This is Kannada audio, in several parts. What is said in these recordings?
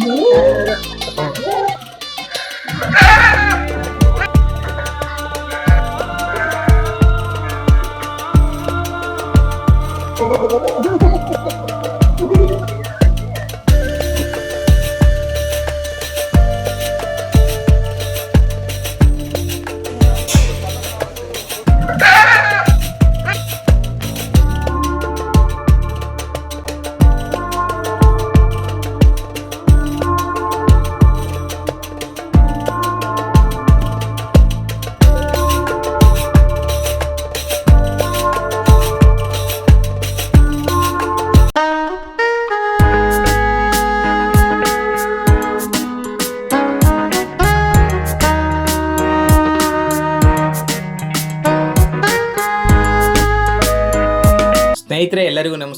ಸ್ನೇಹಿತರೆ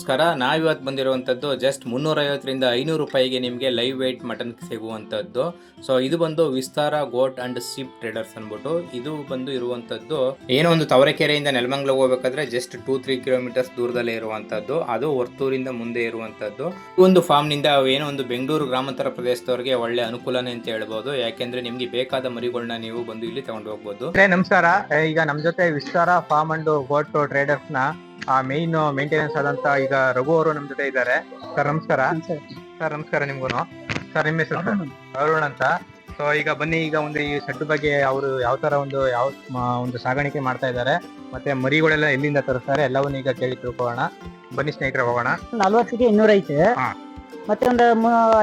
ನಮಸ್ಕಾರ. ನಾವಿವತ್ತು ಬಂದಿರುವಂಥದ್ದು ಜಸ್ಟ್ ಮುನ್ನೂರೈವತ್ತರಿಂದ ಐನೂರು ರೂಪಾಯಿಗೆ ನಿಮಗೆ ಲೈವ್ ವೆಯ್ಟ್ ಮಟನ್ ಸಿಗುವಂಥದ್ದು. ಸೊ ಇದು ಬಂದು Vistara goat and sheep traders ಅಂದ್ಬಿಟ್ಟು ಇದು ಬಂದು ಇರುವಂಥದ್ದು ಏನೋ ಒಂದು ತವರಕೆರೆಯಿಂದ ನೆಲಮಂಗ್ಲ ಹೋಗ್ಬೇಕಾದ್ರೆ ಜಸ್ಟ್ ಟೂ ತ್ರೀ ಕಿಲೋಮೀಟರ್ಸ್ ದೂರದಲ್ಲೇ ಇರುವಂಥದ್ದು. ಅದು ವರ್ತೂರಿಂದ ಮುಂದೆ ಇರುವಂಥದ್ದು. ಈ ಒಂದು ಫಾರ್ಮ್ನಿಂದ ಏನೋ ಒಂದು ಬೆಂಗಳೂರು ಗ್ರಾಮಾಂತರ ಪ್ರದೇಶದವರಿಗೆ ಒಳ್ಳೆ ಅನುಕೂಲನೇ ಅಂತ ಹೇಳ್ಬೋದು. ಯಾಕೆಂದ್ರೆ ನಿಮಗೆ ಬೇಕಾದ ಮರಿಗಳನ್ನ ನೀವು ಬಂದು ಇಲ್ಲಿ ತಗೊಂಡು ಹೋಗ್ಬೋದು. ನಮಸ್ಕಾರ. ಈಗ ನಮ್ ಜೊತೆ ವಿಸ್ತಾರ ಫಾರ್ಮ್ ಅಂಡ್ ಗೋಟ್ ಟ್ರೇಡರ್ಸ್ನ ಮೇನ್ ಮೇಂಟೆನೆನ್ಸ್ ಆದಂತ ಈಗ ರಘು ಅವರು ನಮ್ ಜೊತೆ ಇದ್ದಾರೆ. ಸರ್ ನಮಸ್ಕಾರ. ಸರ್ ನಮಸ್ಕಾರ ನಿಮ್ಗೂನು. ಸರ್ ನಿಮ್ಮ ಹೆಸರು ಸರ್ ಅರುಣ್ ಅಂತ. ಸೊ ಈಗ ಬನ್ನಿ ಈಗ ಒಂದು ಈ ಸೆಡ್ ಬಗ್ಗೆ ಅವರು ಯಾವ ತರ ಒಂದು ಯಾವ ಒಂದು ಸಾಗಾಣಿಕೆ ಮಾಡ್ತಾ ಇದ್ದಾರೆ. ಮತ್ತೆ ಮರಿಗಳೆಲ್ಲ ಎಲ್ಲಿಂದ ತರಿಸ್ತಾರೆ ಎಲ್ಲವನ್ನ ಈಗ ಕೇಳಿ ತಿಳ್ಕೊಳ್ಳೋಣ. ಬನ್ನಿ ಸ್ನೇಹಿತರೆ ಹೋಗೋಣ. ನಲ್ವತ್ತಿಗೆ ಇನ್ನೂರ ಐತೆ ಹಾ. ಮತ್ತೆ ಒಂದು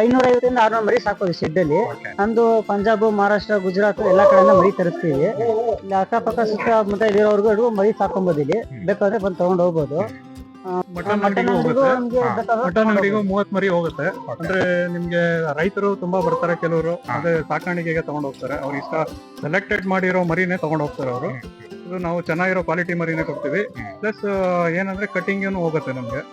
ಐನೂರ ಐವತ್ತರಿಂದ ಆರ್ನೂರು ಮರಿ ಸಾಕೋದು ಶೆಡ್ ಅಲ್ಲಿ. ನಂದು ಪಂಜಾಬ್ ಮಹಾರಾಷ್ಟ್ರ ಗುಜರಾತ್ ಎಲ್ಲಾ ಕಡೆಯಿಂದ ಮರಿ ತರಿಸ್ತೀವಿ. ಇಲ್ಲಿ ಅಕ್ಕಪಕ್ಕ ಸುತ್ತಮುತ್ತ ಇರೋರ್ಗು ಮರಿ ಸಾಕೊಂಬೋದು ಇಲ್ಲಿ. ಬೇಕಾದ್ರೆ ಬಂದು ತಗೊಂಡ್ ಹೋಗ್ಬೋದು. ಮಟನ್ ಅಂಗಡಿಗೂ. ಮೂವತ್ ಮರಿ ಹೋಗುತ್ತೆ. ಅಂದ್ರೆ ನಿಮ್ಗೆ ರೈತರು ತುಂಬಾ ಬರ್ತಾರೆ ಕೆಲವರು. ಅದೇ ಸಾಕಾಣಿಕೆಗೆ ತಗೊಂಡ್ ಹೋಗ್ತಾರೆ. ಅವ್ರು ಇಷ್ಟ ಸೆಲೆಕ್ಟೆಡ್ ಮಾಡಿರೋ ಮರಿನೇ ತಗೊಂಡ್ ಹೋಗ್ತಾರೆ ಅವರು. ಇದು ನಾವು ಚೆನ್ನಾಗಿರೋ ಕ್ವಾಲಿಟಿ ಮರಿನೇ ಕೊಡ್ತೀವಿ. ಪ್ಲಸ್ ಏನಂದ್ರೆ ಕಟಿಂಗ್ ಹೋಗುತ್ತೆ ನಮ್ಗೆ.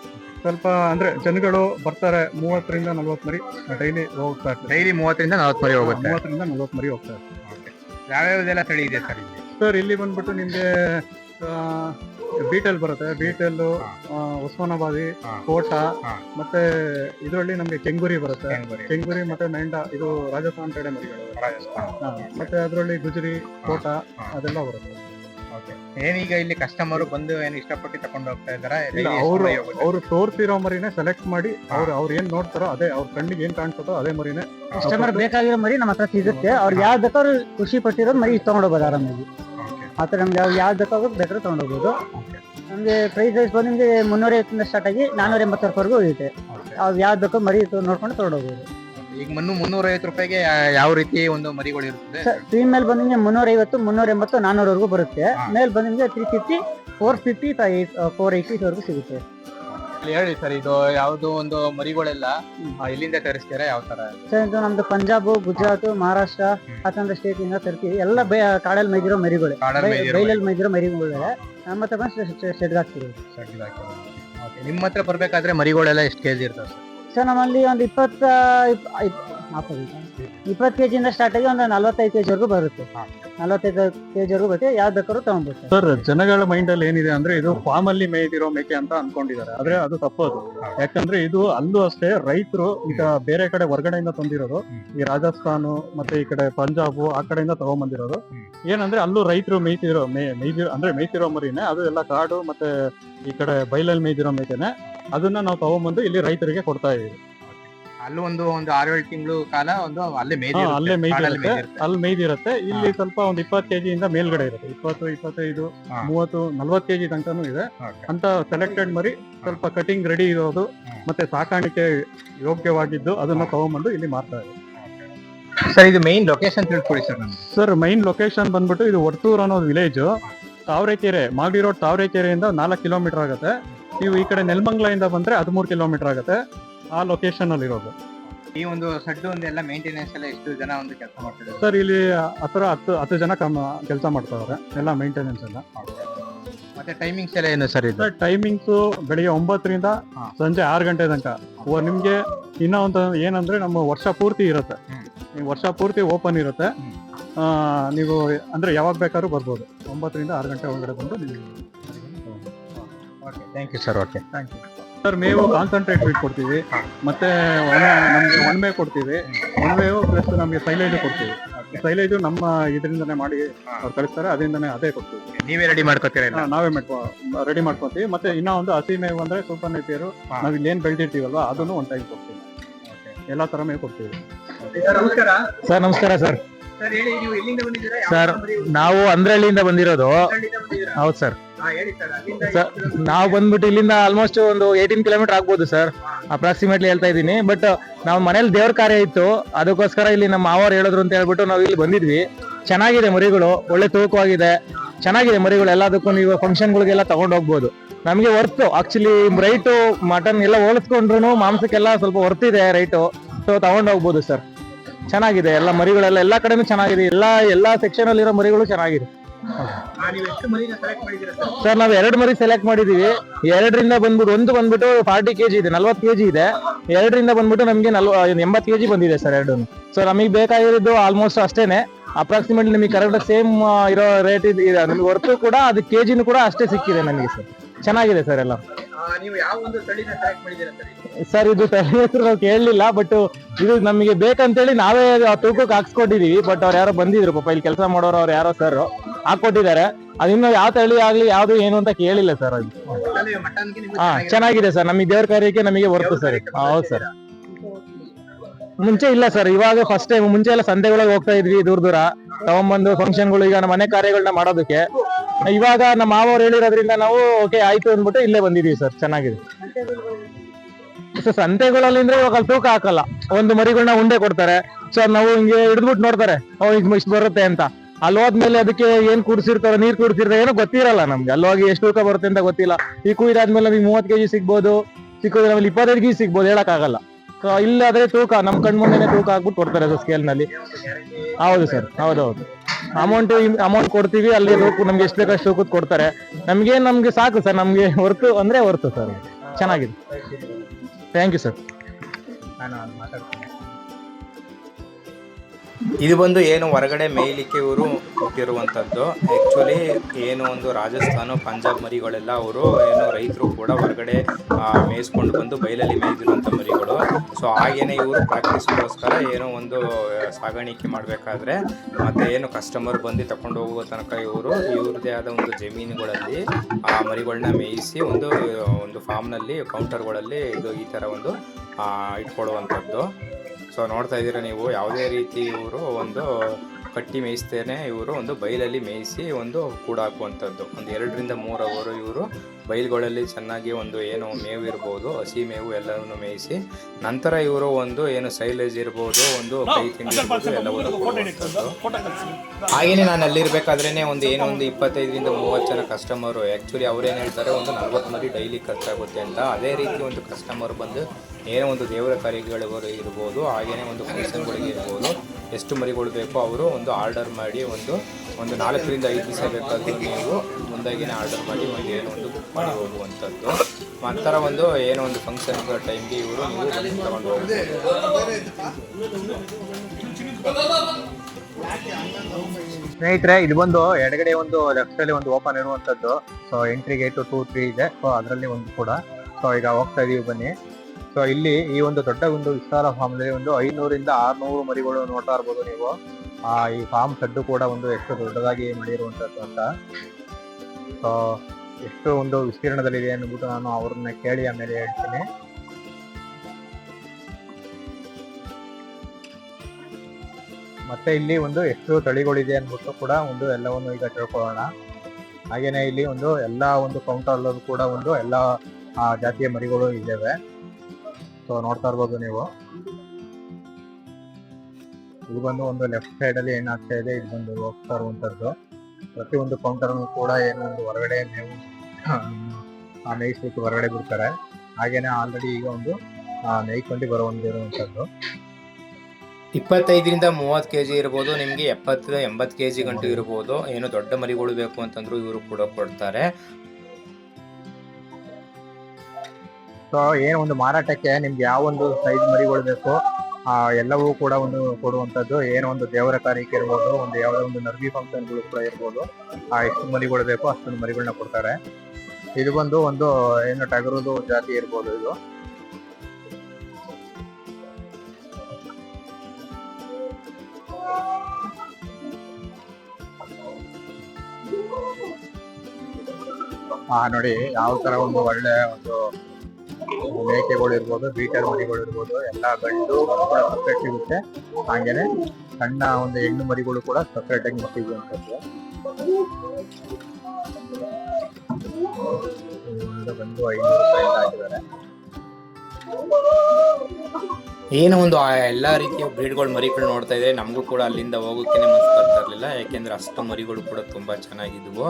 ಸ್ವಲ್ಪ ಅಂದ್ರೆ ಜನಗಳು ಬರ್ತಾರೆ ಮೂವತ್ತರಿಂದ ನಲ್ವತ್ ಮರಿ ಡೈಲಿ ಹೋಗ್ತಾ ಇರ್ತಾರೆ. ಡೈಲಿ ಮೂವತ್ತರಿಂದ ನಲವತ್ತು ಮರಿ ಹೋಗುತ್ತೆ. ಮೂವತ್ತರಿಂದ ನಲ್ವತ್ ಮರಿ ಹೋಗ್ತಾ ಇರ್ತಾರೆ. ಯಾವ್ಯಾವ್ದೆಲ್ಲ ತಳಿ ಇದೆ ಸರ್ ಇಲ್ಲಿ? ಸರ್ ಇಲ್ಲಿ ಬಂದ್ಬಿಟ್ಟು ನಿಮ್ಗೆ ಬೀಟಲ್ ಬರುತ್ತೆ. ಬೀಟಲ್ ಉಸ್ಮಾನಾಬಾದಿ. ಕೋಟ ಮತ್ತೆ ಇದರಲ್ಲಿ ನಮ್ಗೆ ಕೆಂಗುರಿ ಬರುತ್ತೆ. ಕೆಂಗುರಿ. ಮತ್ತೆ ನೈಂಡಾ ಇದು ರಾಜಸ್ಥಾನ್ ಕಡೆ ಮರಿಗಳು. ಮತ್ತೆ ಅದರಲ್ಲಿ ಗುಜರಿ ಕೋಟ. ಅದೆಲ್ಲ ಬರುತ್ತೆ. ಏನೀಗ ಇಲ್ಲಿ ಕಸ್ಟಮರ್ ಬಂದು ಏನು ಇಷ್ಟಪಟ್ಟು ತಕೊಂಡು ಹೋಗ್ತಾ ಇದಾರೆ ಅವರು ಅವರು ತೋರ್ಸಿರೋ ಮರಿನೇ ಸೆಲೆಕ್ಟ್ ಮಾಡಿ ಅವ್ರು ಅವ್ರು ಏನ್ ನೋಡ್ತಾರೋ ಅದೇ ಅವ್ರ ಕಣ್ಣಿಗೆ ಏನ್ ಕಾಣಿಸುತ್ತೋ ಅದೇ ಮರಿನೇ ಕಸ್ಟಮರ್ ಬೇಕಾಗಿರೋ ಮರಿ ನಮ್ಮ ಹತ್ರ ಸಿಗುತ್ತೆ. ಅವ್ರಿಗೆ ಯಾವ್ದು ಬೇಕಾದ್ರೂ ಖುಷಿ ಪಟ್ಟಿರೋದು ಮರಿ ತಗೊಂಡೋಗ್ಬೋದು ಆರಾಮಾಗಿ. ಆತರ ನಮ್ಗೆ ಯಾವ ಯಾವ್ದು ಬೇಕಾದ್ರೂ ಬೇಕಾದ್ರೂ ತಗೊಂಡೋಗ್ಬೋದು ನಮ್ಗೆ ಪ್ರೈಸ್ ವೈಸ್ ಬಂದು ನಿಮ್ಗೆ ಮುನ್ನೂರ ಐವತ್ತಿಂದ ಸ್ಟಾರ್ಟ್ ಆಗಿ ನಾನೂರ ಎಂಬತ್ತರವರೆಗೂ ಹೋಗುತ್ತೆ. ಅವ್ರು ಯಾವ್ದು ಬೇಕೋ ಮರಿ ನೋಡ್ಕೊಂಡು ತಗೊಂಡ್ ಹೋಗ್ಬೋದು. ಈಗ ಮುನ್ನೂ ಮುನ್ನೂರ ಐವತ್ತು ರೂಪಾಯಿಗೆ ಯಾವ ರೀತಿ ಒಂದು ಮರಿಗಳು ಇರುತ್ತೆ ಫೀಮೇಲ್ ಬಂದು ನಿಮ್ಗೆ ಮುನ್ನೂರ ಐವತ್ತು ಮುನ್ನೂರ ಎಂಬತ್ತು ನಾನೂರವರೆಗೂ ಬರುತ್ತೆ. ಮೇಲೆ ಮೇಲ್ ಬಂದು ನಿಮ್ಗೆ three fifty four fifty four ಏಯ್ಟಿವರೆಗೂ ಸಿಗುತ್ತೆ. ಹೇಳಿ ಸರ್ ಇದು ಯಾವ್ದು ಒಂದು ಮರಿಗಳೆಲ್ಲ ಇಲ್ಲಿಂದ ತರಿಸ್ತಾರೆ? ಯಾವ ತರ? ಸರ್ ಇದು ನಮ್ದು ಪಂಜಾಬ್ ಗುಜರಾತ್ ಮಹಾರಾಷ್ಟ್ರ ಹಾಸನ ಸ್ಟೇಟ್ ಇಂದ ತರ್ತೀವಿ. ಎಲ್ಲ ಕಾಡಲ್ ಕಾಡಲ್ಲಿ ಮೈದಿರೋ ಮರಿಗಳು. ಬೈಲಲ್ಲಿ ಮೈದಿರೋ ಮರಿಗಳು ನಮ್ಮ ಹತ್ರ ಬಂದು Okay. ನಿಮ್ಮ ಹತ್ರ ಬರ್ಬೇಕಾದ್ರೆ ಮರಿಗಳೆಲ್ಲ ಎಷ್ಟು ಕೆಜಿ ಇರ್ತವೆ ಸರ್ ನಮ್ಮಲ್ಲಿ ಒಂದು ಇಪ್ಪತ್ತ ಇಪ್ಪತ್ತು ಕೆ ಜಿಯಿಂದ ಸ್ಟಾರ್ಟ್ ಆಗಿ ಒಂದು ನಲ್ವತ್ತೈದು ಕೆ ಜಿವರೆಗೂ ಬರುತ್ತೆ. ನಲವತ್ತೈದು ಕೆ ಜಿವರೆಗೂ ಬರುತ್ತೆ. ಯಾವ್ದು ಬೇಕಾದ್ರೂ ತಗೊಂಡ್ಬಿಟ್ಟು ಸರ್ ಜನಗಳ ಮೈಂಡ್ ಅಲ್ಲಿ ಏನಿದೆ ಅಂದ್ರೆ ಇದು ಫಾರ್ಮ್ ಅಲ್ಲಿ ಮೇಯ್ದಿರೋ ಮೇಕೆ ಅಂತ ಅನ್ಕೊಂಡಿದ್ದಾರೆ. ಆದ್ರೆ ಅದು ತಪ್ಪೋದು ಯಾಕಂದ್ರೆ ಇದು ಅಲ್ಲೂ ಅಷ್ಟೇ ರೈತರು ಈಗ ಬೇರೆ ಕಡೆ ಹೊರಗಡೆಯಿಂದ ತಂದಿರೋದು. ಈ ರಾಜಸ್ಥಾನ ಮತ್ತೆ ಈ ಕಡೆ ಪಂಜಾಬ್ ಆ ಕಡೆಯಿಂದ ತಗೊಂಡ್ಬಂದಿರೋದು. ಏನಂದ್ರೆ ಅಲ್ಲೂ ರೈತರು ಮೇಯ್ತಿರೋ ಮೇಯ್ದಿರೋ ಅಂದ್ರೆ ಮೇಯ್ತಿರೋ ಮರಿನೇ, ಅದು ಎಲ್ಲ ಕಾಡು ಮತ್ತೆ ಈ ಕಡೆ ಬೈಲಲ್ಲಿ ಮೇಯ್ದಿರೋ ಮೇಕೆನೆ. ಅದನ್ನ ನಾವು ತಗೊಂಡ್ಬಂದು ಇಲ್ಲಿ ರೈತರಿಗೆ ಕೊಡ್ತಾ ಇದೀವಿ ಅಲ್ಲೂ ಒಂದು ಒಂದು ಆರೇಳು ತಿಂಗಳು ಕಾಲ ಒಂದು ಅಲ್ಲೇ ಹಾ, ಮೇಯ್ದಿರುತ್ತೆ. ಅಲ್ಲೇ ಮೇಯ್ದಿರುತ್ತೆ. ಅಲ್ಲಿ ಮೇಯ್ದಿರುತ್ತೆ ಇಲ್ಲಿ ಸ್ವಲ್ಪ ಒಂದ್ ಇಪ್ಪತ್ತು ಕೆಜಿಯಿಂದ ಮೇಲ್ಗಡೆ ಇರುತ್ತೆ. ಇಪ್ಪತ್ತು ಇಪ್ಪತ್ತೈದು ಹಾ. ಮೂವತ್ತು ನಲ್ವತ್ತು ಕೆಜಿ ತನಕನೂ ಇದೆ. ಅಂತ ಸೆಲೆಕ್ಟೆಡ್ ಮರಿ ಸ್ವಲ್ಪ ಕಟಿಂಗ್ ರೆಡಿ ಇರೋದು ಹ್ಮ್. ಮತ್ತೆ ಸಾಕಾಣಿಕೆ ಯೋಗ್ಯವಾಗಿದ್ದು ಅದನ್ನ ತಗೊಂಡ್ಬಂದು ಇಲ್ಲಿ ಮಾರ್ತಾ ಇದೆ ಸರ್ ಇದು ಮೈನ್ ಲೊಕೇಶನ್ ತಿಳ್ಕೊಳ್ಳಿ ಸರ್ ನಮ್ಗೆ. ಸರ್ ಮೈನ್ ಲೊಕೇಶನ್ ಬಂದ್ಬಿಟ್ಟು ಇದು ಒಡ್ತೂರ್ ಅನ್ನೋ ವಿಲೇಜ್ ತಾವರೆಕೆರೆ ಮಾಗಡಿ ರೋಡ್ ತಾವರೆಕೆರೆಯಿಂದ ನಾಲ್ಕು ಕಿಲೋಮೀಟರ್ ಆಗುತ್ತೆ. ನೀವು ಈ ಕಡೆ ನೆಲಮಂಗ್ಲಿಂದ ಬಂದ್ರೆ ಹದಿಮೂರು ಕಿಲೋಮೀಟರ್ ಆಗುತ್ತೆ. ಆ ಲೊಕೇಶನ್ ಅಲ್ಲಿ ಇರೋದು. ಈ ಒಂದು ಸಡ್ಡು ಒಂದು ಎಲ್ಲ ಮೇಂಟೆನೆನ್ಸ್ ಎಲ್ಲ ಎಷ್ಟು ಜನ ಒಂದು ಕೆಲಸ ಮಾಡ್ತಿದ್ದಾರೆ? ಸರ್ ಇಲ್ಲಿ ಹತ್ರ ಹತ್ತು ಹತ್ತು ಜನ ಕಮ್ಮ ಕೆಲಸ ಮಾಡ್ತಾರೆ ಎಲ್ಲ ಮೇಂಟೆನೆನ್ಸ್ ಎಲ್ಲ ಮತ್ತೆ ಟೈಮಿಂಗ್ಸ್ ಎಲ್ಲ ಏನು ಸರ್ ಇದು? ಸರ್ ಟೈಮಿಂಗ್ಸ್ ಬೆಳಿಗ್ಗೆ ಒಂಬತ್ತರಿಂದ. ಸಂಜೆ ಆರು ಗಂಟೆ ತನಕ. ನಿಮ್ಗೆ ಇನ್ನೂ ಒಂದು ಏನಂದ್ರೆ ನಮ್ಮ ವರ್ಷ ಪೂರ್ತಿ ಇರುತ್ತೆ. ವರ್ಷ ಪೂರ್ತಿ ಓಪನ್ ಇರುತ್ತೆ. ನೀವು ಅಂದ್ರೆ ಯಾವಾಗ ಬೇಕಾದ್ರೂ ಬರ್ಬೋದು. ಒಂಬತ್ತರಿಂದ ಆರು ಗಂಟೆ ಒಳಗಡೆ ಬಂದು ನೀವು thank you sir okay thank you sir ಮೇವು ಕಾನ್ಸಂಟ್ರೇಟ್ ಫೀಡ್ ಕೊಡ್ತೀವಿ. ಮತ್ತೆ ಒಣ ನಮ್ಗೆ ಒಣಮೆ ಕೊಡ್ತೀವಿ. ಒಣಮೇವು ಪ್ಲಸ್ ನಮಗೆ ಸೈಲೇಜ್ ಕೊಡ್ತೀವಿ. ಸೈಲೇಜು ನಮ್ಮ ಇದರಿಂದನೇ ಮಾಡಿ ಅವ್ರು ಕಳಿಸ್ತಾರೆ ಅದರಿಂದನೇ ಅದೇ ಕೊಡ್ತೀವಿ. ನೀವೇ ರೆಡಿ ಮಾಡ್ಕೋತೀರಾ ನಾವೇ ಮಾಡ್ಕೊ ರೆಡಿ ಮಾಡ್ಕೊತೀವಿ. ಮತ್ತೆ ಇನ್ನೂ ಒಂದು ಹಸಿ ಮೇವು ಅಂದ್ರೆ ಸೂಪರ್ ನೇಪಿಯರು ನಾವು ಇಲ್ಲೇನು ಬೆಳೆದಿರ್ತೀವಲ್ವ ಏನ್ ಬೆಳ್ದಿರ್ತೀವಲ್ವಾ ಅದನ್ನು ಒಂದ್ ಟೈಮ್ ಕೊಡ್ತೀವಿ. ಎಲ್ಲ ತರ ಮೇವು ಕೊಡ್ತೀವಿ. ನಮಸ್ಕಾರ. ಸರ್ ನಮಸ್ಕಾರ ಸರ್. ಸರ್ ಹೇಳಿ ನೀವು ಎಲ್ಲಿಂದ ಬಂದಿದ್ದೀರಾ? ಸರ್ ನಾವು ಅಂದ್ರಳ್ಳಿಯಿಂದ ಬಂದಿರೋದು. ಹೌದು ಸರ್. ಸರ್ ನಾವು ಬಂದ್ಬಿಟ್ಟು ಇಲ್ಲಿಂದ ಆಲ್ಮೋಸ್ಟ್ ಒಂದು ಏಯ್ಟೀನ್ ಕಿಲೋಮೀಟರ್ ಆಗ್ಬೋದು ಸರ್ ಅಪ್ರಾಕ್ಸಿಮೇಟ್ಲಿ ಹೇಳ್ತಾ ಇದ್ದೀನಿ. ಬಟ್ ನಾವು ಮನೇಲಿ ದೇವ್ರ ಕಾರ್ಯ ಇತ್ತು. ಅದಕ್ಕೋಸ್ಕರ ಇಲ್ಲಿ ನಮ್ಮ ಮಾವರು ಹೇಳಿದ್ರು ಅಂತ ಹೇಳ್ಬಿಟ್ಟು ನಾವು ಇಲ್ಲಿ ಬಂದಿದ್ವಿ. ಚೆನ್ನಾಗಿದೆ ಮರಿಗಳು. ಒಳ್ಳೆ ತೂಕವಾಗಿದೆ. ಚೆನ್ನಾಗಿದೆ ಮರಿಗಳು. ಎಲ್ಲದಕ್ಕೂ ನೀವು ಫಂಕ್ಷನ್ಗಳಿಗೆಲ್ಲ ತಗೊಂಡು ಹೋಗ್ಬೋದು. ನಮಗೆ ವರ್ತು ಆಕ್ಚುಲಿ ರೈಟು ಮಟನ್ ಎಲ್ಲ ಹೋಲಿಸ್ಕೊಂಡ್ರು ಮಾಂಸಕ್ಕೆಲ್ಲ ಸ್ವಲ್ಪ ವರ್ತಿದೆ ರೈಟು. ಸೊ ತಗೊಂಡು ಹೋಗ್ಬೋದು ಸರ್ ಚೆನ್ನಾಗಿದೆ. ಎಲ್ಲ ಮರಿಗಳೆಲ್ಲ ಎಲ್ಲ ಕಡೆನೂ ಚೆನ್ನಾಗಿದೆ. ಎಲ್ಲ ಎಲ್ಲ ಸೆಕ್ಷನ್ ಅಲ್ಲಿರೋ ಮರಿಗಳು ಚೆನ್ನಾಗಿದೆ. ಸರ್, ನಾವು ಎರಡು ಮರಿ ಸೆಲೆಕ್ಟ್ ಮಾಡಿದೀವಿ. ಎರಡರಿಂದ ಬಂದ್ಬಿಟ್ಟು, ಒಂದು ಬಂದ್ಬಿಟ್ಟು ಫಾರ್ಟಿ ಕೆಜಿ ಇದೆ, ನಲ್ವತ್ತು ಕೆಜಿ ಇದೆ. ಎರಡರಿಂದ ಬಂದ್ಬಿಟ್ಟು ನಮಗೆ ನಲ್ವ ಎಂಬತ್ತು ಕೆಜಿ ಬಂದಿದೆ ಸರ್ ಎರಡು ಸೊ ನಮಗೆ ಬೇಕಾಗಿರೋದು ಆಲ್ಮೋಸ್ಟ್ ಅಷ್ಟೇನೆ. ಅಪ್ರಾಕ್ಸಿಮೇಟ್ಲಿ ನಿಮಗೆ ಕರೆಕ್ಟ್ ಸೇಮ್ ಇರೋ ರೇಟ್ ಇದೆ ನಮಗೆ ಹೊರತು ಕೂಡ ಅದು ಕೆಜಿನೂ ಕೂಡ ಅಷ್ಟೇ ಸಿಕ್ಕಿದೆ ನನಗೆ ಸರ್. ಚೆನ್ನಾಗಿದೆ ಸರ್ ಎಲ್ಲ. ಹಾ, ನೀವು ಯಾವ ಒಂದು ತಳಿನ ಸೆಲೆಕ್ಟ್ ಮಾಡಿದ್ದೀರಾ ಸರ್ ಇದು? ಸರ್ ಇದು ತಲೆ ಹೆಸರು ನಾವು ಕೇಳಲಿಲ್ಲ ಬಟ್ ಇದು ನಮಗೆ ಬೇಕಂತೇಳಿ ನಾವೇ ಆ ತೂಕಕ್ಕೆ ಹಾಕ್ಸ್ಕೊಟ್ಟಿದೀವಿ ಬಟ್ ಅವ್ರು ಯಾರೋ ಬಂದಿದ್ರು ಪಾಪ ಇಲ್ಲಿ ಕೆಲಸ ಮಾಡೋರು ಅವ್ರು ಯಾರೋ ಸರ್ ಹಾಕೊಟ್ಟಿದ್ದಾರೆ ಅದಿನ್ನು ಯಾವ ತಳಿ ಆಗ್ಲಿ ಯಾವ್ದು ಏನು ಅಂತ ಕೇಳಿಲ್ಲ ಸರ್ ಅದು. ಒಟ್ನಲ್ಲಿ ಮಟನ್ಗೆ ನಿಮ್ಗೆ ಹಾ ಚೆನ್ನಾಗಿದೆ. ಚೆನ್ನಾಗಿದೆ ಸರ್ ನಮಗೆ ದೇವ್ರ ಕಾರ್ಯಕ್ಕೆ ನಮಗೆ ಹೊರತು ಸರ್ ಹೌದು ಸರ್ ಮುಂಚೆ ಇಲ್ಲ ಸರ್ ಇವಾಗ ಫಸ್ಟ್ ಟೈಮ್ ಮುಂಚೆ ಎಲ್ಲ ಸಂತೆಗಳಿಗೆ ಹೋಗ್ತಾ ಇದ್ವಿ ದೂರ ದೂರ. ತಗೊಂಬಂದು ಫಂಕ್ಷನ್ಗಳು ಈಗ ನಮ್ಮ ಮನೆ ಕಾರ್ಯಗಳನ್ನ ಮಾಡೋದಕ್ಕೆ. ಇವಾಗ ನಮ್ಮ ಮಾವರು ಹೇಳಿರೋದ್ರಿಂದ ನಾವು ಓಕೆ ಆಯ್ತು ಅಂದ್ಬಿಟ್ಟು ಇಲ್ಲೇ ಬಂದಿದೀವಿ ಸರ್, ಚೆನ್ನಾಗಿದೆ. ಸೊ ಸಂತೆಗಳಲ್ಲಿ ಅಂದ್ರೆ ಇವಾಗ ತೂಕ ಹಾಕಲ್ಲ. ಒಂದು ಮರಿಗಳನ್ನ ಉಂಡೆ ಕೊಡ್ತಾರೆ. ಸೊ ನಾವು ಹಿಂಗೆ ಹಿಡಿದ್ಬಿಟ್ಟು ನೋಡ್ತಾರೆ, ಓ ಈಗ ಇಷ್ಟು ಬರುತ್ತೆ ಅಂತ. ಅಲ್ಲಿ ಹೋದ್ಮೇಲೆ ಅದಕ್ಕೆ ಏನ್ ಕುಡ್ಸಿರ್ತಾರೋ, ನೀರ್ ಕುಡ್ಸಿರ್ತಾರೆ ಏನೋ ಗೊತ್ತಿರಲ್ಲ ನಮ್ಗೆ. ಅಲ್ಲಿ ಹೋಗಿ ಎಷ್ಟು ತೂಕ ಬರುತ್ತೆ ಅಂತ ಗೊತ್ತಿಲ್ಲ. ಈ ಕುಯ್ದಾದ್ಮೇಲೆ ನಮಗೆ ಮೂವತ್ತು ಕೆಜಿ ಸಿಗ್ಬೋದು. ಸಿಕ್ಕೋದ್ರೆ ಆಮೇಲೆ ಇಪ್ಪತ್ತೈದು ಕೆಜಿ ಸಿಗ್ಬೋದು ಹೇಳಕ್ ಆಗಲ್ಲ ಸೊ ಇಲ್ಲಾದ್ರೆ ತೂಕ, ನಮ್ ಕಣ್ ಮುಂದೆನೇ ತೂಕ ಹಾಕ್ಬಿಟ್ಟು ಕೊಡ್ತಾರೆ ಸ್ಕೇಲ್ ಸ್ಕೇಲ್ನಲ್ಲಿ ಹೌದು ಸರ್ ಹೌದೌದು ಅಮೌಂಟ್ ಅಮೌಂಟ್ ಕೊಡ್ತೀವಿ, ಅಲ್ಲಿ ನಮ್ಗೆ ಎಷ್ಟು ಬೇಕಷ್ಟು ತೂಕದ ಕೊಡ್ತಾರೆ. ನಮ್ಗೆ ನಮ್ಗೆ ಸಾಕು ಸರ್ ನಮ್ಗೆ ಹೊರ್ತು ಅಂದ್ರೆ ಹೊರ್ತು ಸರ್ ಚೆನ್ನಾಗಿದೆ. ಥ್ಯಾಂಕ್ ಯು ಸರ್ ಮಾತಾಡ್ತೀನಿ. ಇದು ಬಂದು ಏನು ಹೊರಗಡೆ ಮೇಯ್ಲಿಕ್ಕೆ ಇವರು ಕೊಟ್ಟಿರುವಂಥದ್ದು. ಆ್ಯಕ್ಚುಲಿ ಏನು ಒಂದು ರಾಜಸ್ಥಾನ, ಪಂಜಾಬ್ ಮರಿಗಳೆಲ್ಲ ಅವರು ಏನು ರೈತರು ಕೂಡ ಹೊರಗಡೆ ಮೇಯಿಸ್ಕೊಂಡು ಬಂದು ಬಯಲಲ್ಲಿ ಮೇಯ್ದಿರುವಂಥ ಮರಿಗಳು. ಸೊ ಹಾಗೇನೆ ಇವರು ಪ್ರಾಕ್ಟೀಸ್ಗೋಸ್ಕರ ಏನೋ ಒಂದು ಸಾಗಾಣಿಕೆ ಮಾಡಬೇಕಾದ್ರೆ ಮತ್ತು ಏನು ಕಸ್ಟಮರ್ ಬಂದು ತಗೊಂಡು ಹೋಗುವ ತನಕ ಇವರು, ಇವ್ರದ್ದೇ ಆದ ಒಂದು ಜಮೀನುಗಳಲ್ಲಿ, ಆ ಮರಿಗಳನ್ನ ಮೇಯಿಸಿ ಒಂದು ಒಂದು ಫಾರ್ಮ್ನಲ್ಲಿ ಕೌಂಟರ್ಗಳಲ್ಲಿ ಇದು ಈ ಥರ ಒಂದು ಇಟ್ಕೊಳ್ಳುವಂಥದ್ದು. ಸೊ ನೋಡ್ತಾ ಇದ್ದೀರಾ ನೀವು? ಯಾವುದೇ ರೀತಿ ಇವರು ಒಂದು ಕಟ್ಟಿ ಮೇಯಿಸ್ತೇನೆ ಇವರು ಒಂದು ಬೈಲಲ್ಲಿ ಮೇಯಿಸಿ ಒಂದು ಕೂಡ ಹಾಕುವಂಥದ್ದು. ಒಂದು ಎರಡರಿಂದ ಮೂರು ಅವರು ಇವರು ಬೈಲ್ಗಳಲ್ಲಿ ಚೆನ್ನಾಗಿ ಒಂದು ಏನು ಮೇವು ಇರ್ಬೋದು ಹಸಿ ಮೇವು ಎಲ್ಲವನ್ನು ಮೇಯಿಸಿ ನಂತರ ಇವರು ಒಂದು ಏನು ಸೈಲೇಜ್ ಇರ್ಬೋದು ಒಂದು ಕೈ ತಿಂಡಿ ಇರ್ಬೋದು ಎಲ್ಲವನ್ನು ಹಾಗೇನೆ ನಾನು ಅಲ್ಲಿರ್ಬೇಕಾದ್ರೇ ಒಂದು ಏನೋ ಒಂದು ಇಪ್ಪತ್ತೈದರಿಂದ ಮೂವತ್ತು ಜನ ಕಸ್ಟಮರು ಆ್ಯಕ್ಚುಲಿ ಅವ್ರೇನು ಹೇಳ್ತಾರೆ ಒಂದು ನಲ್ವತ್ತು ಮರಿ ಡೈಲಿ ಖರ್ಚಾಗುತ್ತೆ ಅಂತ. ಅದೇ ರೀತಿ ಒಂದು ಕಸ್ಟಮರ್ ಬಂದು ಏನೋ ಒಂದು ದೇವರ ಕಾರ್ಯಗಳು ಇರ್ಬೋದು, ಹಾಗೇನೆ ಒಂದು ಫಂಕ್ಷನ್ಗಳಿಗೆ ಇರ್ಬೋದು, ಎಷ್ಟು ಮರಿಗಳು ಬೇಕೋ ಅವರು ಒಂದು ಆರ್ಡರ್ ಮಾಡಿ ಒಂದು ಒಂದು ನಾಲ್ಕರಿಂದ ಐದು ದಿವಸ ಬೇಕಾದರೂ ನೀವು ಮುಂದಾಗಿನೇ ಆರ್ಡರ್ ಮಾಡಿ ಒಂದು ಏನೋ ಒಂದು ಬುಕ್ ಮಾಡಿ ಹೋಗುವಂಥದ್ದು. ನಂತರ ಒಂದು ಏನೋ ಒಂದು ಫಂಕ್ಷನ್ ಟೈಮ್ಗೆ ಇವರು ನೀವು ತಗೊಂಡು ಸ್ನೇಹಿತರೆ ಇದು ಬಂದು ಎಡಗಡೆ ಒಂದು ಲೆಫ್ಟ್ ಅಲ್ಲಿ ಒಂದು ಓಪನ್ ಇರುವಂತದ್ದು so entry gate two three ಇದೆ. ಸೊ ಅದರಲ್ಲಿ ಒಂದು ಕೂಡ. ಸೊ ಈಗ ಹೋಗ್ತಾ ಇದೀವಿ, ಬನ್ನಿ. ಸೊ ಇಲ್ಲಿ ಈ ಒಂದು ದೊಡ್ಡ ಒಂದು ವಿಸ್ತಾರ ಫಾರ್ಮ್ ಅಲ್ಲಿ ಒಂದು ಐನೂರಿಂದ ಆರ್ನೂರು ಮರಿಗಳು ನೋಡ್ತಾ ಇರ್ಬೋದು ನೀವು. ಆ, ಈ ಫಾರ್ಮ್ ಸಡ್ಡು ಕೂಡ ಒಂದು ಎಷ್ಟು ದೊಡ್ಡದಾಗಿ ಮಾಡಿರುವಂತದ್ದು ಅಂತ. ಸೊ ಎಷ್ಟು ಒಂದು ವಿಸ್ತೀರ್ಣದಲ್ಲಿದೆ ಅಂದ್ಬಿಟ್ಟು ನಾನು ಅವ್ರನ್ನ ಕೇಳಿ ಆಮೇಲೆ ಹೇಳ್ತೀನಿ. ಮತ್ತೆ ಇಲ್ಲಿ ಒಂದು ಎಷ್ಟು ತಳಿಗಳಿದೆ ಅಂದ್ಬಿಟ್ಟು ಕೂಡ ಒಂದು ಎಲ್ಲವನ್ನು ಈಗ ತಿಳ್ಕೊಳ್ಳೋಣ. ಹಾಗೇನೆ ಇಲ್ಲಿ ಒಂದು ಎಲ್ಲಾ ಒಂದು ಕೌಂಟರ್ ಕೂಡ ಒಂದು ಎಲ್ಲಾ ಜಾತಿಯ ಮರಿಗಳು ಇದ್ದಾವೆ. ಸೊ ನೋಡ್ತಾ ಇರ್ಬೋದು ನೀವು. ಇದು ಬಂದು ಒಂದು ಲೆಫ್ಟ್ ಸೈಡ್ ಅಲ್ಲಿ ಏನಾಗ್ತಾ ಇದೆ? ಇದು ಬಂದು ಹೋಗ್ತಾ ಇರುವಂತದ್ದು ಒಂದು ಕೌಂಟರ್ ಕೂಡ ಏನೊಂದು ಹೊರಗಡೆ ನೀವು ಮೇಯಿಸ್ಲಿಕ್ಕೆ ಹೊರಗಡೆ ಬಿಡ್ತಾರೆ. ಹಾಗೇನೆ ಆಲ್ರೆಡಿ ಈಗ ಒಂದು ಮೇಯ್ಕೊಂಡು ಬರುವಂತಿರುವಂತದ್ದು ಇಪ್ಪತ್ತೈದರಿಂದ ಮೂವತ್ತು ಕೆ ಜಿ ಇರ್ಬೋದು, ನಿಮಗೆ ಎಪ್ಪತ್ತು ಎಂಬತ್ತು ಕೆ ಜಿ ಗಂಟು ಇರ್ಬೋದು. ಏನು ದೊಡ್ಡ ಮರಿಗಳು ಬೇಕು ಅಂತಂದ್ರು ಇವರು ಕೂಡ ಕೊಡ್ತಾರೆ. ಸೊ ಏನು ಒಂದು ಮಾರಾಟಕ್ಕೆ ನಿಮ್ಗೆ ಯಾವ ಒಂದು ಸೈಜ್ ಮರಿಗಳು ಬೇಕು, ಆ, ಎಲ್ಲವೂ ಕೂಡ ಒಂದು ಕೊಡುವಂಥದ್ದು. ಏನೋ ಒಂದು ದೇವರ ಕಾರ್ಯಕ್ಕೆ ಇರ್ಬೋದು, ಒಂದು ಯಾವುದೋ ಒಂದು ನರ್ವಿ ಫಂಕ್ಷನ್ಗಳು ಕೂಡ ಇರ್ಬೋದು. ಆ, ಎಷ್ಟು ಮರಿಗಳು ಬೇಕೋ ಅಷ್ಟೊಂದು ಮರಿಗಳನ್ನ ಕೊಡ್ತಾರೆ. ಇದು ಬಂದು ಒಂದು, ಏನು ಟಗರುದು ಜಾತಿ ಇರ್ಬೋದು ಇದು. ಹಾ ನೋಡಿ, ಯಾವ ತರ ಒಂದು ಒಳ್ಳೆ ಒಂದು ಮೇಕೆಗಳು ಇರ್ಬೋದು ಬೀಟರ್ ಮರಿಗಳು ಇರ್ಬೋದು ಎಲ್ಲಾ ಗಂಡು ಸಪ್ರೇಟ್ ಸಿಗುತ್ತೆ. ಹಾಗೇನೆ ಸಣ್ಣ ಒಂದು ಹೆಣ್ಣು ಮರಿಗಳು ಕೂಡ ಸಪ್ರೇಟ್ ಆಗಿ ಸಿಗುವಂತದ್ದು ಒಂದು ಬಂದು ಐನೂರು ರೂಪಾಯಿ ಹಾಕಿದ್ದಾರೆ ಏನೋ ಒಂದು ಆ ಎಲ್ಲ ರೀತಿಯ ಬ್ರೀಡ್ಗಳು ಮರಿಗಳು ನೋಡ್ತಾ ಇದೆ ನಮಗೂ ಕೂಡ ಅಲ್ಲಿಂದ ಹೋಗೋಕೆ ಮನಸ್ಸು ಬರ್ತಾ ಇರಲಿಲ್ಲ. ಯಾಕೆಂದ್ರೆ ಅಷ್ಟು ಮರಿಗಳು ಕೂಡ ತುಂಬಾ ಚೆನ್ನಾಗಿದ್ವು.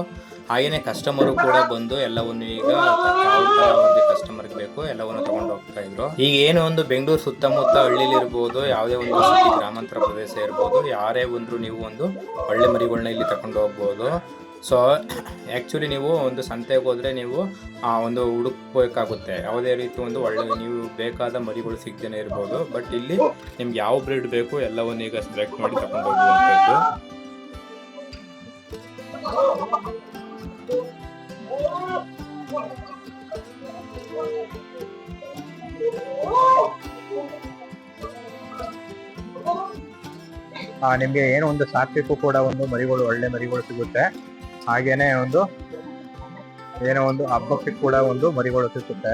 ಹಾಗೇನೆ ಕಸ್ಟಮರು ಕೂಡ ಬಂದು ಎಲ್ಲವನ್ನು ಈಗ ಕಸ್ಟಮರ್ಗೆ ಬೇಕು, ಎಲ್ಲವನ್ನು ತಗೊಂಡು ಹೋಗ್ತಾ ಇದ್ರು. ಈಗ ಏನೋ ಒಂದು ಬೆಂಗಳೂರು ಸುತ್ತಮುತ್ತ ಹಳ್ಳಿಲಿ ಇರ್ಬೋದು, ಯಾವುದೇ ಒಂದು ಗ್ರಾಮಾಂತರ ಪ್ರದೇಶ ಇರ್ಬೋದು, ಯಾರೇ ಬಂದ್ರು ನೀವು ಒಂದು ಒಳ್ಳೆ ಮರಿಗಳನ್ನ ಇಲ್ಲಿ ತಗೊಂಡು ಹೋಗ್ಬೋದು. ಸೊ ಆ್ಯಕ್ಚುಲಿ ನೀವು ಒಂದು ಸಂತೆಗೆ ಹೋದರೆ ನೀವು ಒಂದು ಹುಡುಕ್ಬೇಕಾಗುತ್ತೆ. ಯಾವುದೇ ರೀತಿ ಒಂದು ಒಳ್ಳೆ, ನೀವು ಬೇಕಾದ ಮರಿಗಳು ಸಿಗ್ದೇನೆ ಇರ್ಬೋದು. ಬಟ್ ಇಲ್ಲಿ ನಿಮ್ಗೆ ಯಾವ ಬ್ರೀಡ್ ಬೇಕು, ಎಲ್ಲವನ್ನು ಈಗ ಸೆಲೆಕ್ಟ್ ಮಾಡಿ ತಗೊಂಡು ಹೋಗುವಂಥದ್ದು. ನಿಮಗೆ ಏನೋ ಒಂದು ಸಾತ್ವಿಕೂ ಕೂಡ ಒಂದು ಮರಿಗಳು, ಒಳ್ಳೆ ಮರಿಗಳು ಸಿಗುತ್ತೆ. ಹಾಗೇನೆ ಒಂದು ಏನೋ ಒಂದು ಹಬ್ಬಕ್ಕೆ ಕೂಡ ಒಂದು ಮರಿಗಳು ಸಿಗುತ್ತೆ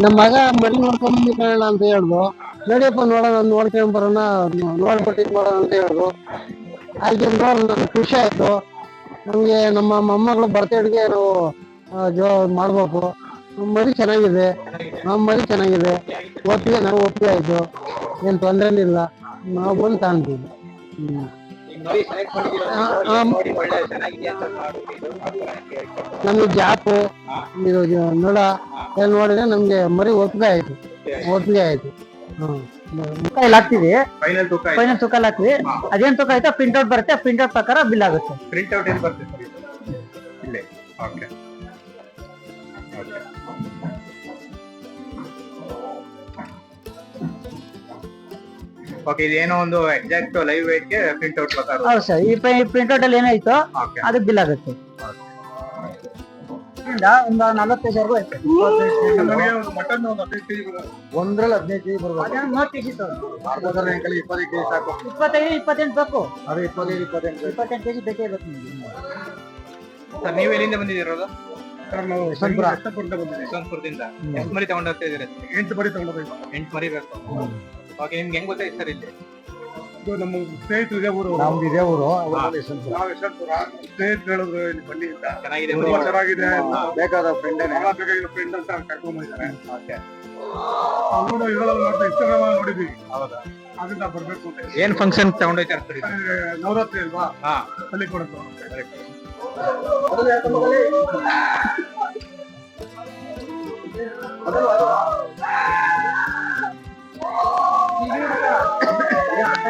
ನಮ್ಮ ಮಗ ಮಡಿ ನೋಡ್ಕೊಂಡ್ ಅಂತ ಹೇಳ್ದು. ನಡಿಯಪ್ಪ ನೋಡೋಣ, ನೋಡ್ಕೊಂಡ್ ಬರೋಣ ನೋಡ್ಕೊಟ್ಟಿದ್ ಮಾಡೋಣ ಅಂತ ಹೇಳ್ದು. ಹಾಗೆ ನೋಡ್ ನಮ್ಗೆ ಖುಷಿ ಆಯ್ತು. ನಮ್ಗೆ ನಮ್ಮ ಮೊಮ್ಮಗಳು ನಾವು ಜೋ, ಮಾಡ್ಬೇಕು. ನಮ್ಮ ಮರಿ ಚೆನ್ನಾಗಿದೆ. ನಮ್ಮ ಮರಿ ಚೆನ್ನಾಗಿದೆ. ಒಪ್ಪಿಗೆ, ನಾವು ಒಪ್ಪಿಗೆ ಆಯ್ತು. ಏನ್ ತೊಂದ್ರೆ ಇಲ್ಲ. ನಾವು ಬಂದು ಆ, ನಮ್ಗೆ ಜಾಪು ಇದು ನೊಳ ಎಲ್ಲ ನೋಡಿದ್ರೆ ನಮ್ಗೆ ಮರಿ ಒಪ್ಪಿಗೆ ಆಯ್ತು. ಒಪ್ಪಿಗೆ ಆಯ್ತು. ತೂಕ ಎಲ್ಲ ಹಾಕ್ತಿವಿ. ಫೈನಲ್ ತೂಕ ಎಲ್ಲ ಹಾಕ್ತಿವಿ. ಅದೇನ್ ತೂಕ ಆಯ್ತಾ ಪ್ರಿಂಟ್ ಔಟ್ ಬರುತ್ತೆ. ಪ್ರಿಂಟ್ ಔಟ್ ಪ್ರಕಾರ ಬಿಲ್ ಆಗುತ್ತೆ. ಪ್ರಿಂಟ್ ಔಟ್ ಏನು ಬರ್ತದೆ ಓಕೆ ಇದೇನೋ ಒಂದು ಎಕ್ಸಾಕ್ಟ್ ಲೈವ್ ವೇಟ್ಗೆ ಪ್ರಿಂಟ್ ಔಟ್ ಬರ್ತಾರೆ ಹೌದು ಸರ್ ಈ ಪ್ರಿಂಟ್ ಔಟ್ ಅಲ್ಲಿ ಏನಾಯ್ತು? ಓಕೆ ಅದಕ್ಕೆ ಬಿಲ್ ಆಗುತ್ತೆ. ಒಂದು ನಲವತ್ತೈದು ಐತೆ ಮಟನ್ ಒಂದು ಹದಿನೈದು ಕೆಜಿ ಒಂದ್ರಲ್ಲಿ ಹದಿನೈದು ಕೆಜಿ ಬರ್ಬೋದು ಅದೇನು ಮೂವತ್ತು ಕೆಜಿ ಮಾರ್ಬೋದರ ಅಂಕಲ್ ಇಪ್ಪತ್ತೈದು ಕೆಜಿ ಸಾಕು. ಇಪ್ಪತ್ತೈದು ಇಪ್ಪತ್ತೆಂಟು ಬೇಕು. ಅದು ಇಪ್ಪತ್ತೈದು ಇಪ್ಪತ್ತೆಂಟು ಇಪ್ಪತ್ತೆಂಟು ಕೆಜಿ ಬೇಕೇ ಬೇಕು ನಿಮಗೆ. ಸರ್ ನೀವು ಎಲ್ಲಿಂದ ಬಂದಿದ್ದೀರೋದು? ಸರ್. ಯಶವಂತಪುರದಿಂದ. ಯಶವಂತಪುರದಿಂದ ಎಷ್ಟು ಮರಿ ತಗೊಂಡು ಹೋಗ್ತಾ ಇದ್ದೀರಾ? ಎಂಟು ಮರಿ ತಗೊಂಡು ಎಂಟು ಮರಿ ಬೇಕು. ಓಕೆ ನಿಮ್ಗೆ ಹೆಂಗ್ ಗೊತ್ತಾಯ್ತು ಸರ್ ಇಲ್ಲಿ ಇದು ನಮ್ಮ ಸ್ನೇಹಿತರು ಇದೇ ಊರು ನಮ್ದು ಇದೇ ಊರು ನಾವು ಯಶವಂತಪುರ ಸ್ನೇಹಿತರು ಹೇಳಿದ್ರು ಇಲ್ಲಿ ಬನ್ನಿ ಅಂತ ಚೆನ್ನಾಗಿದೆ ತುಂಬಾ ಚೆನ್ನಾಗಿದೆ ಬೇಕಾದ ಫ್ರೆಂಡ್ ಬೇಕಾಗಿರೋ ಫ್ರೆಂಡ್ ಅಂತ ಕರ್ಕೊಂಡ್ ಬಂದಿದ್ದಾರೆ ಓಕೆ ನೋಡೋ ಇದ್ರಲ್ಲಿ ನೋಡ್ತಾ ಇನ್ಸ್ಟಾಗ್ರಾಮ್ ನೋಡಿದ್ವಿ ಹೌದಾ ಅದರಿಂದ ಬರ್ಬೇಕು ಅಂತ ಏನ್ ಫಂಕ್ಷನ್ ತಗೊಂಡೋಯ್ತಾರೆ ಸರ್? ನವರಾತ್ರಿ ಅಲ್ವಾ ಹಾ ಅಲ್ಲಿ ಕೊಡೋದು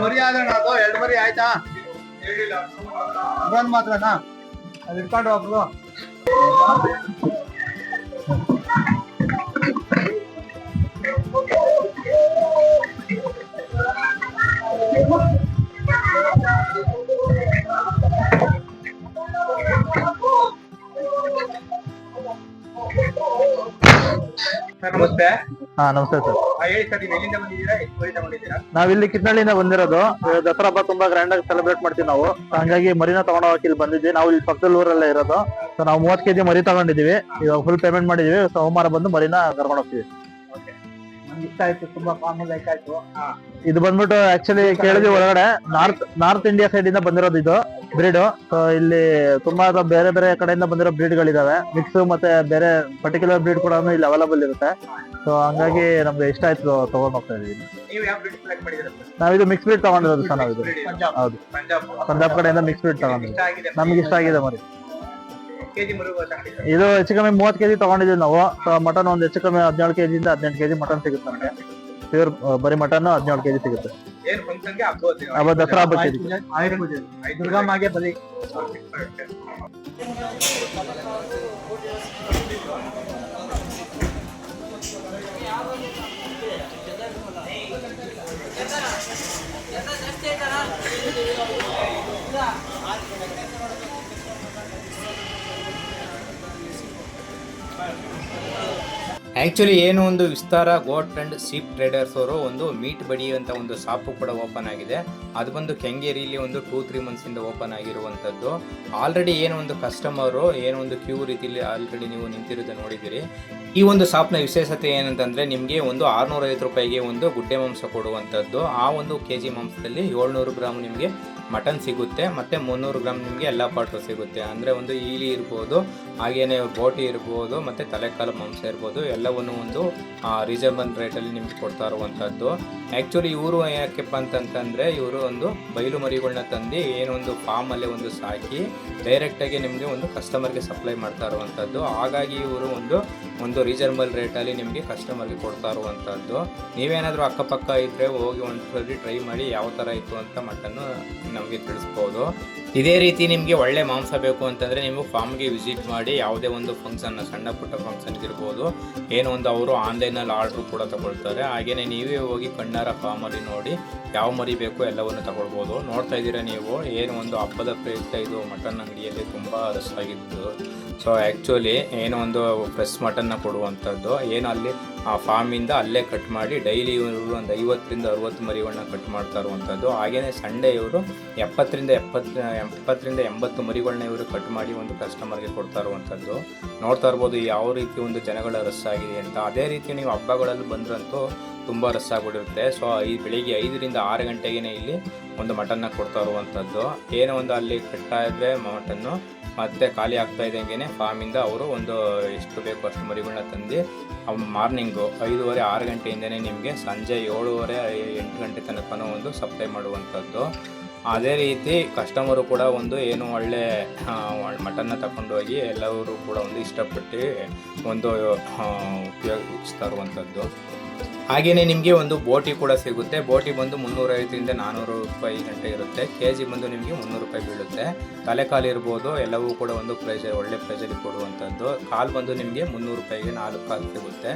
ಮರಿ ಆದಣ್ಣ ಅದು ಎರಡು ಮರಿ ಆಯ್ತಾ? ಒಂದ್ ಮಾತ್ರನಾ ಅದು ಇಟ್ಕೊಂಡು ಹೋಗ್ಲು ಸರ್ ನಮಸ್ತೆ ಹಾ ನಮಸ್ತೆ ಸರ್. ಹೇಳಿ ಸರ್ ನೀವು ಎಲ್ಲಿಂದ ಬಂದಿದ್ದೀರಾ? ಎಷ್ಟು ಮರಿ ತಗೊಂಡಿದ್ದೀರಾ ನಾವಿಲ್ಲಿ ಕಿತ್ನಳ್ಳಿಯಿಂದ ಬಂದಿರೋದು. ಇವಾಗ ದಸರಾ ಹಬ್ಬ ತುಂಬಾ ಗ್ರ್ಯಾಂಡ್ ಆಗಿ ಸೆಲೆಬ್ರೇಟ್ ಮಾಡ್ತೀವಿ ನಾವು. ಹಂಗಾಗಿ ಮರಿನ ತಗೊಂಡ್ ಹೋಗಕ್ಕೆ ಇಲ್ಲಿ ಬಂದಿದ್ವಿ. ನಾವು ಇಲ್ಲಿ ಪಕ್ಕದಲ್ಲಿ ಊರಲ್ಲೇ ಇರೋದು. ಸೊ ನಾವು ಮೂವತ್ ಕೆಜಿ ಮರಿ ತಗೊಂಡಿದೀವಿ ಇವಾಗ ಫುಲ್ ಪೇಮೆಂಟ್ ಮಾಡಿದೀವಿ ಸೋಮವಾರ ಬಂದು ಮರಿನ ಕರ್ಕೊಂಡು ಹೋಗ್ತೀವಿ. ಇಷ್ಟ ಆಯ್ತು ತುಂಬಾ ಫಾರ್ಮಲ್ ಲೈಕ್ ಆಯ್ತು. ಇದು ಬಂದ್ಬಿಟ್ಟು ಆಕ್ಚುಲಿ ಕೇಳಿದ್ವಿ ಒಳಗಡೆ. ನಾರ್ತ್ ನಾರ್ತ್ ಇಂಡಿಯಾ ಸೈಡ್ ಇಂದ ಬಂದಿರೋದು ಇದು ಬ್ರೀಡ್ ಸೊ ಇಲ್ಲಿ ತುಂಬಾ ಬೇರೆ ಬೇರೆ ಕಡೆಯಿಂದ ಬಂದಿರೋ ಬ್ರೀಡ್ ಗಳಿದಾವೆ. ಮಿಕ್ಸ್ ಮತ್ತೆ ಬೇರೆ ಪರ್ಟಿಕ್ಯುಲರ್ ಬ್ರೀಡ್ ಕೂಡ ಇಲ್ಲಿ ಅವೈಲಬಲ್ ಇರುತ್ತೆ. ಸೊ ಹಂಗಾಗಿ ನಮ್ಗೆ ಇಷ್ಟ ಆಯ್ತು ತಗೊಂಡ್ ಹೋಗ್ತಾ ಇದೀವಿ. ನಾವಿದು ಮಿಕ್ಸ್ ಬ್ರೀಡ್ ತಗೊಂಡಿರೋದು ಸರ್ ನಾವಿದು. ಪಂಜಾಬ್ ಹೌದು. ಪಂಜಾಬ್. ಕಡೆಯಿಂದ ಮಿಕ್ಸ್ ಬ್ರೀಡ್ ಆಗಿದೆ. ನಮ್ಗೆ ಇಷ್ಟ ಆಗಿದೆ ಮರಿ. ಇದು ಹೆಚ್ಚು ಕಮ್ಮಿ ಮೂವತ್ತು ಕೆಜಿ ತಗೊಂಡಿದ್ದೀವಿ ನಾವು ಮಟನ್ ಒಂದು ಹೆಚ್ಚು ಕಮ್ಮಿ ಹದಿನೇಳು ಇಂದ ಹದಿನೆಂಟು ಕೆಜಿ ಮಟನ್ ಸಿಗುತ್ತೆ ನಮಗೆ ಪ್ಯೂರ್ ಬರೀ ಮಟನ್ ಹದಿನೇಳು ಕೆಜಿ ಸಿಗುತ್ತೆ ದಸರಾ ಹಬ್ಬ ಹಬ್ಬ ದಸರಾ ಹಬ್ಬಕ್ಕೆ ಇದು. ಆಯುಧ ಪೂಜೆ ದುರ್ಗಮ್ಮಗೆ ಆ್ಯಕ್ಚುಲಿ ಏನು ಒಂದು Vistara goat and sheep traders ಅವರು ಒಂದು ಮೀಟ್ ಬಡಿ ಅಂತ ಒಂದು ಶಾಪು ಕೂಡ ಓಪನ್ ಆಗಿದೆ. ಅದು ಬಂದು ಕೆಂಗೇರಿಯಲ್ಲಿ ಒಂದು ಟೂ ತ್ರೀ ಮಂತ್ಸಿಂದ ಓಪನ್ ಆಗಿರುವಂಥದ್ದು ಆಲ್ರೆಡಿ ಏನು ಒಂದು ಕಸ್ಟಮರು ಏನೋ ಒಂದು ಕ್ಯೂ ರೀತಿಯಲ್ಲಿ ಆಲ್ರೆಡಿ ನೀವು ನಿಂತಿರೋದು ನೋಡಿದ್ದೀರಿ. ಈ ಒಂದು ಶಾಪ್ನ ವಿಶೇಷತೆ ಏನಂತಂದರೆ ನಿಮಗೆ ಒಂದು ಆರುನೂರೈವತ್ತು ರೂಪಾಯಿಗೆ ಒಂದು ಗುಡ್ಡೆ ಮಾಂಸ ಕೊಡುವಂಥದ್ದು ಆ ಒಂದು ಕೆ ಜಿ ಮಾಂಸದಲ್ಲಿ ಏಳ್ನೂರು ಗ್ರಾಮ್ ನಿಮಗೆ ಮಟನ್ ಸಿಗುತ್ತೆ, ಮತ್ತು ಮುನ್ನೂರು ಗ್ರಾಮ್ ನಿಮಗೆ ಎಲ್ಲ ಪಾರ್ಟು ಸಿಗುತ್ತೆ. ಅಂದರೆ ಒಂದು ಈಲಿ ಇರ್ಬೋದು ಹಾಗೆಯೇ ಬೋಟಿ ಇರ್ಬೋದು, ಮತ್ತು ತಲೆಕಾಲು ಮಾಂಸ ಇರ್ಬೋದು, ಎಲ್ಲವನ್ನು ಒಂದು ರೀಸನಬಲ್ ರೇಟಲ್ಲಿ ನಿಮಗೆ ಕೊಡ್ತಾ ಇರುವಂಥದ್ದು ಆ್ಯಕ್ಚುಲಿ ಇವರು ಯಾಕೆಪ್ಪ ಅಂತಂತಂದರೆ, ಇವರು ಒಂದು ಬಯಲು ಮರಿಗಳನ್ನ ತಂದು ಏನೊಂದು ಫಾರ್ಮಲ್ಲೇ ಒಂದು ಸಾಕಿ ಡೈರೆಕ್ಟಾಗಿ ನಿಮಗೆ ಒಂದು ಕಸ್ಟಮರ್ಗೆ ಸಪ್ಲೈ ಮಾಡ್ತಾ ಇರುವಂಥದ್ದು ಹಾಗಾಗಿ ಇವರು ಒಂದು ಒಂದು ರೀಸನಬಲ್ ರೇಟಲ್ಲಿ ನಿಮಗೆ ಕಸ್ಟಮರ್ಗೆ ಕೊಡ್ತಾ ಇರುವಂಥದ್ದು ನೀವೇನಾದರೂ ಅಕ್ಕಪಕ್ಕ ಇದ್ದರೆ ಹೋಗಿ ಒಂದು ಸರಿ ಟ್ರೈ ಮಾಡಿ ಯಾವ ಥರ ಇತ್ತು ಅಂತ ಮಟನ್ನು ನಮಗೆ ತಿಳಿಸ್ಬೋದು. ಇದೇ ರೀತಿ ನಿಮಗೆ ಒಳ್ಳೆ ಮಾಂಸ ಬೇಕು ಅಂತಂದರೆ ನೀವು ಫಾರ್ಮ್ಗೆ ವಿಸಿಟ್ ಮಾಡಿ ಯಾವುದೇ ಒಂದು ಫಂಕ್ಷನ್ನ ಸಣ್ಣ ಪುಟ್ಟ ಫಂಕ್ಷನ್ಗೆ ಇರ್ಬೋದು. ಏನೋ ಒಂದು ಅವರು ಆನ್ಲೈನಲ್ಲಿ ಆರ್ಡ್ರು ಕೂಡ ತಗೊಳ್ತಾರೆ. ಹಾಗೆಯೇ ನೀವೇ ಹೋಗಿ ಕಣ್ಣಾರ ಫಾರ್ಮಲ್ಲಿ ನೋಡಿ ಯಾವ ಮರಿ ಬೇಕು ಎಲ್ಲವನ್ನು ತಗೊಳ್ಬೋದು. ನೋಡ್ತಾ ಇದ್ದೀರಾ ನೀವು? ಏನು ಒಂದು ಹಬ್ಬದ ಪ್ರಯುಕ್ತ ಇದು ಮಟನ್ ಅಂಗಡಿಯಲ್ಲಿ ತುಂಬ ರಶ್ ಆಗಿತ್ತು ಸೊ ಆ್ಯಕ್ಚುಲಿ ಏನೋ ಒಂದು ಫ್ರೆಶ್ ಮಟನ್ನ ಕೊಡುವಂಥದ್ದು ಏನು ಅಲ್ಲಿ ಆ ಫಾರ್ಮಿಂದ ಅಲ್ಲೇ ಕಟ್ ಮಾಡಿ ಡೈಲಿ ಇವರು ಒಂದು ಐವತ್ತರಿಂದ ಅರುವತ್ತು ಮರಿಗಳನ್ನ ಕಟ್ ಮಾಡ್ತಾ ಇರುವಂಥದ್ದು ಹಾಗೆಯೇ ಸಂಡೇ ಇವರು ಎಪ್ಪತ್ತರಿಂದ ಎಪ್ಪತ್ತು ಎಪ್ಪತ್ತರಿಂದ ಎಂಬತ್ತು ಮರಿಗಳನ್ನ ಇವರು ಕಟ್ ಮಾಡಿ ಒಂದು ಕಸ್ಟಮರ್ಗೆ ಕೊಡ್ತಾ ಇರುವಂಥದ್ದು ನೋಡ್ತಾ ಇರ್ಬೋದು ಯಾವ ರೀತಿ ಒಂದು ಜನಗಳ ರಸ್ ಆಗಿದೆ ಅಂತ. ಅದೇ ರೀತಿ ನೀವು ಹಬ್ಬಗಳಲ್ಲಿ ಬಂದ್ರಂತೂ ತುಂಬ ರಸ ಆಗ್ಬಿಟ್ಟಿರುತ್ತೆ. ಸೊ ಈ ಬೆಳಿಗ್ಗೆ ಐದರಿಂದ ಆರು ಗಂಟೆಗೆ ಇಲ್ಲಿ ಒಂದು ಮಟನ್ನ ಕೊಡ್ತಾ ಇರುವಂಥದ್ದು ಏನೋ ಒಂದು ಅಲ್ಲಿ ಕಟ್ತಾ ಇದ್ರೆ ಮಟನ್ನು ಮತ್ತೆ ಖಾಲಿ ಆಗ್ತಾ ಇದ್ದಂಗೆ ಫಾರ್ಮಿಂದ ಅವರು ಒಂದು ಎಷ್ಟು ಬೇಕು ಅಷ್ಟು ಮರಿಗಳನ್ನ ತಂದು ಮಾರ್ನಿಂಗು ಐದೂವರೆ, ಆರು ಗಂಟೆಯಿಂದನೇ ನಿಮಗೆ ಸಂಜೆ ಏಳುವರೆ, ಎಂಟು ಗಂಟೆ ತನಕನೂ ಒಂದು ಸಪ್ಲೈ ಮಾಡುವಂಥದ್ದು ಅದೇ ರೀತಿ ಕಸ್ಟಮರು ಕೂಡ ಒಂದು ಏನು ಒಳ್ಳೆ ಮಟನ್ನ ತಗೊಂಡೋಗಿ ಎಲ್ಲರೂ ಕೂಡ ಒಂದು ಇಷ್ಟಪಟ್ಟು ಒಂದು ಉಪಯೋಗಿಸ್ತಾ ಇರುವಂಥದ್ದು ಹಾಗೆಯೇ ನಿಮಗೆ ಒಂದು ಬೋಟಿ ಕೂಡ ಸಿಗುತ್ತೆ. ಬೋಟಿ ಬಂದು ಮುನ್ನೂರೈವತ್ತರಿಂದ ನಾನ್ನೂರು ರೂಪಾಯಿ ಗಂಟೆ ಇರುತ್ತೆ. ಕೆ ಜಿ ಬಂದು ನಿಮಗೆ ಮುನ್ನೂರು ರೂಪಾಯಿ ಬೀಳುತ್ತೆ ತಲೆಕಾಲು ಇರ್ಬೋದು, ಎಲ್ಲವೂ ಕೂಡ ಒಂದು ಪ್ರೈಸ್ ಒಳ್ಳೆ ಪ್ರೈಸಲ್ಲಿ ಕೊಡುವಂಥದ್ದು. ಕಾಲು ಬಂದು ನಿಮಗೆ ಮುನ್ನೂರು ರೂಪಾಯಿಗೆ ನಾಲ್ಕು ಕಾಲು ಸಿಗುತ್ತೆ.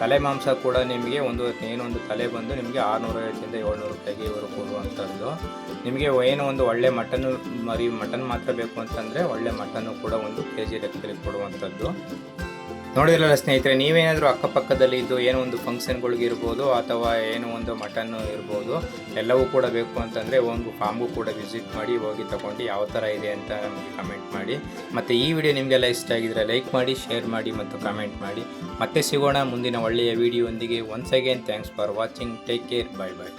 ತಲೆ ಮಾಂಸ ಕೂಡ ನಿಮಗೆ ಒಂದು, ಏನೊಂದು ತಲೆ ಬಂದು ನಿಮಗೆ ಆರುನೂರೈವತ್ತರಿಂದ ಏಳ್ನೂರು ರೂಪಾಯಿಗೆ ಇವರು ಕೊಡುವಂಥದ್ದು. ನಿಮಗೆ ಏನು ಒಂದು ಒಳ್ಳೆ ಮಟನ್, ಮರಿ ಮಟನ್ ಮಾತ್ರ ಬೇಕು ಅಂತಂದರೆ ಒಳ್ಳೆ ಮಟನ್ನು ಕೂಡ ಒಂದು ಕೆ ಜಿ ಲೆಕ್ಕದಲ್ಲಿ ಕೊಡುವಂಥದ್ದು. ನೋಡಿದ್ರಲ್ಲ ಸ್ನೇಹಿತರೆ, ನೀವೇನಾದರೂ ಅಕ್ಕಪಕ್ಕದಲ್ಲಿ ಇದ್ದು ಏನೋ ಒಂದು ಫಂಕ್ಷನ್ಗಳಿಗಿರ್ಬೋದು ಅಥವಾ ಏನೋ ಒಂದು ಮಟನ್ನು ಇರ್ಬೋದು, ಎಲ್ಲವೂ ಕೂಡ ಬೇಕು ಅಂತಂದರೆ ಒಂದು ಫಾರ್ಮ್ಗೂ ಕೂಡ ವಿಸಿಟ್ ಮಾಡಿ ಹೋಗಿ ತಗೊಂಡು ಯಾವ ಥರ ಇದೆ ಅಂತ ನಮಗೆ ಕಮೆಂಟ್ ಮಾಡಿ. ಮತ್ತು ಈ ವಿಡಿಯೋ ನಿಮಗೆಲ್ಲ ಇಷ್ಟ ಆಗಿದ್ರೆ ಲೈಕ್ ಮಾಡಿ ಶೇರ್ ಮಾಡಿ ಮತ್ತು ಕಮೆಂಟ್ ಮಾಡಿ. ಮತ್ತೆ ಸಿಗೋಣ ಮುಂದಿನ ಒಳ್ಳೆಯ ವಿಡಿಯೋಂದಿಗೆ once again thanks for watching take care bye bye